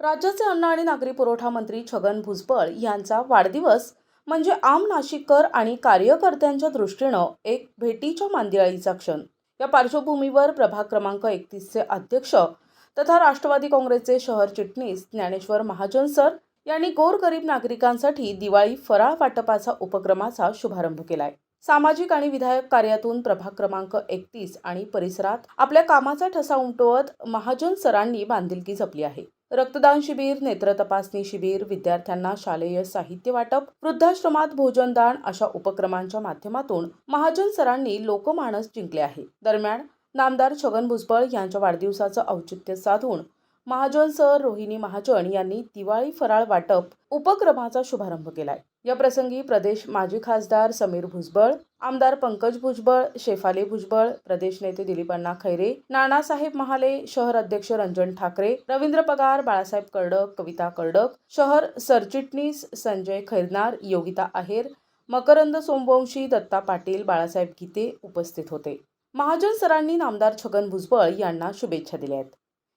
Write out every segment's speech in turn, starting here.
राज्याचे अन्न आणि नागरी पुरवठा मंत्री छगन भुजबळ यांचा वाढदिवस म्हणजे आम नाशिककर आणि कार्यकर्त्यांच्या दृष्टीनं एक भेटीच्या मांदियाळीचा क्षण. या पार्श्वभूमीवर प्रभाग क्रमांक एकतीसचे अध्यक्ष तथा राष्ट्रवादी काँग्रेसचे शहर चिटणीस ज्ञानेश्वर महाजन सर यांनी गोरगरीब नागरिकांसाठी दिवाळी फराळ वाटपाचा उपक्रमाचा शुभारंभ केलाय. सामाजिक आणि विधायक कार्यातून प्रभाग क्रमांक एकतीस आणि परिसरात आपल्या कामाचा ठसा उमटवत महाजन सरांनी बांधिलकी जपली आहे. रक्तदान शिबिर नेत्र तपासणी शिबिर विद्यार्थ्यांना शालेय साहित्य वाटप वृद्धाश्रमात भोजनदान अशा उपक्रमांच्या माध्यमातून महाजन सरांनी लोकमानस जिंकले आहे. दरम्यान नामदार छगन भुजबळ यांच्या वाढदिवसाचं औचित्य साधून महाजन सर रोहिणी महाजन यांनी दिवाळी फराळ वाटप उपक्रमाचा शुभारंभ केलाय. या प्रसंगी प्रदेश माजी खासदार समीर भुजबळ आमदार पंकज भुजबळ शेफाली भुजबळ प्रदेश नेते दिलीप अण्णा खैरे नानासाहेब महाले शहर अध्यक्ष रंजन ठाकरे रवींद्र पगार बाळासाहेब कर्डक कविता कर्डक शहर सरचिटणीस संजय खैरनार योगिता आहेर मकरंद सोमवंशी दत्ता पाटील बाळासाहेब गीते उपस्थित होते. महाजन सरांनी नामदार छगन भुजबळ यांना शुभेच्छा दिल्या आहेत.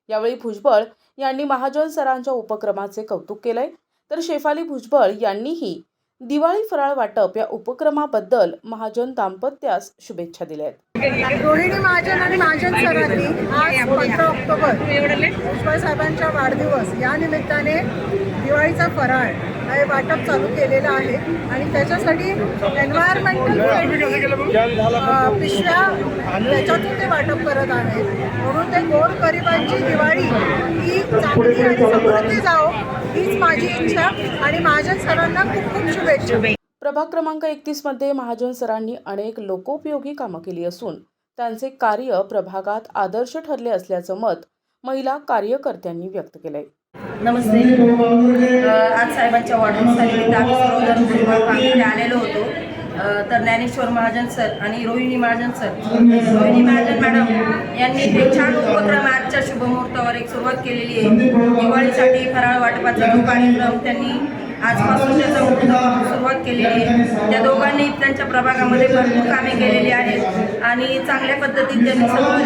यावेळी भुजबळ यांनी महाजन सरांच्या उपक्रमाचे कौतुक केलंय. तर शेफाली भुजबळ यांनीही दिवाळी फराळ वाटप या उपक्रमाबद्दल महाजन दाम्पत्यास शुभेच्छा दिल्या आहेत रोहिणी महाजन आणि महाजन सरांनी आज पंधरा ऑक्टोबर भुजबळ साहेबांच्या वाढदिवस या निमित्ताने दिवाळीचा फराळ हे वाटप चालू केलेलं आहे आणि त्याच्यासाठी एन्व्हायरमेंटल पिशव्या त्याच्यातून ते वाटप करत आहेत म्हणून ते गोरगरिबांची दिवाळी ही चांगली आणि समृद्धी जाओ हीच माझी इच्छा आणि माझ्या सरांना खूप खूप शुभेच्छा. प्रभाग क्रमांक एकतीसमध्ये महाजन सरांनी अनेक लोकोपयोगी कामं केली असून त्यांचे कार्य प्रभागात आदर्श ठरले असल्याचं मत महिला कार्यकर्त्यांनी व्यक्त केलंय. नमस्ते. आज साहेबांच्या वाढदिवसानिमित्त आम्ही सर्वजण गुरुवार आलेलो होतो. तर ज्ञानेश्वर महाजन सर आणि रोहिणी महाजन सर. रोहिणी महाजन मॅडम यांनी एक छान उपक्रम आजच्या शुभमुहूर्तावर एक सुरुवात केलेली आहे. दिवाळीसाठी फराळ वाटपाचा जो कार्यक्रम त्यांनी आजपासून त्याचा सुरुवात केलेली आहे. त्या दोघांनी त्यांच्या प्रभागामध्ये भरपूर कामे केलेली आहेत. आणि चांगल्या पद्धतीत त्यांनी सगळं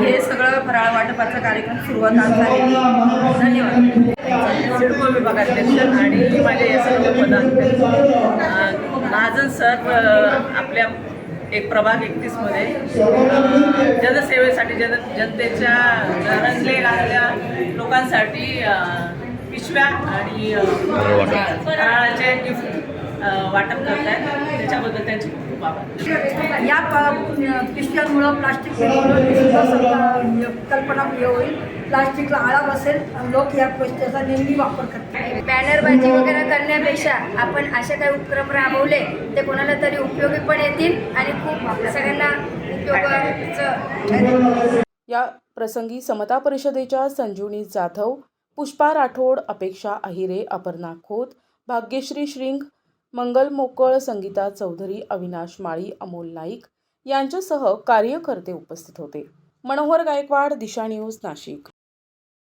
हे सगळं फराळ वाटपाचा कार्यक्रम सुरुवात आज झालेली आहे. धन्यवाद. सिडको विभागाध्यक्ष आणि माझे या सर्व पदाध्यक्ष महाजन सर आपल्या एक प्रभाग एकतीसमध्ये. जनसेवेसाठी जन जनतेच्या रंगलेल्या लोकांसाठी पिशव्या आणि गिफ्ट वाटप. करत आहेत त्याच्याबद्दल त्यांचे खूप आभार. या पिशव्यांमुळं प्लास्टिक कल्पना होईल. प्लास्टिकला आळा बसेल लोक या गोष्टीचा नेहमी वापर करतात बॅनरबाजी वगैरे करण्यापेक्षा आपण असे काही उपक्रम राबवले ते कोणाला तरी उपयोगी पण येतील आणि खूप सगळ्यांना उपयोगाचं या प्रसंगी समता परिषदेच्या संजीवनी जाधव पुष्पा राठोड अपेक्षा अहिरे अपर्णा खोत भाग्यश्री श्रींग मंगल मोकळ संगीता चौधरी अविनाश माळी अमोल नाईक यांच्यासह कार्यकर्ते उपस्थित होते. मनोहर गायकवाड दिशा न्यूज नाशिक.